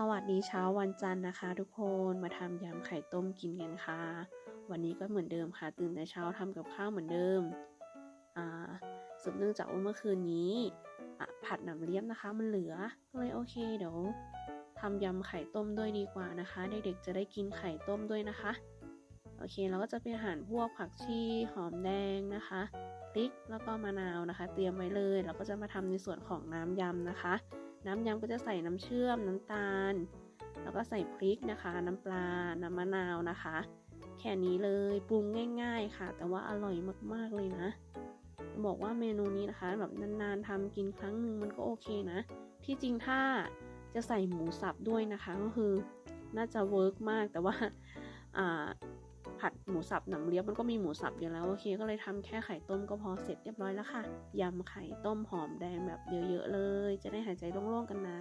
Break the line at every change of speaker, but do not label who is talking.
สวัสดีเช้าวันจันทร์นะคะ ทุกคนมาทำยำไข่ต้มกินกันค่ะ วันนี้ก็เหมือนเดิมค่ะ ตื่นแต่เช้าทำกับข้าวเหมือนเดิมอ่าสืบเนื่องจากว่าเมื่อคืนนี้ผัดหนำเลี้ยบนะคะ มันเหลือก็เลยโอเคเดี๋ยวทำยำไข่ต้มด้วยดีกว่านะคะ เด็กๆจะได้กินไข่ต้มด้วยนะคะ โอเคเราก็จะไปหั่นพวกผักชีหอมแดงนะคะพริกแล้วก็มะนาวนะคะ เตรียมไว้เลยเราก็จะมาทำในส่วนของน้ำยำนะคะ น้ำยำก็จะใส่น้ำเชื่อมน้ำตาล แล้วก็ใส่พริกนะคะ น้ำปลา น้ำมะนาวนะคะ แค่นี้เลยปรุงง่าย ๆค่ะ แต่ว่าอร่อยมากๆเลยนะบอกว่าเมนูนี้นะคะแบบนานๆทำกินครั้งหนึ่งมันก็โอเคนะ ที่จริงถ้าจะใส่หมูสับด้วยนะคะก็คือ น่าจะเวิร์กมากแต่ว่าอ่า ผัดหมูสับหนังเลียบมันก็มีหมูสับอยู่แล้วโอเค ก็เลยทำแค่ไข่ต้มก็พอเสร็จเรียบร้อยแล้วค่ะยำไข่ต้มหอมแดงแบบเยอะๆเลย จะได้หายใจโล่งๆกันนะ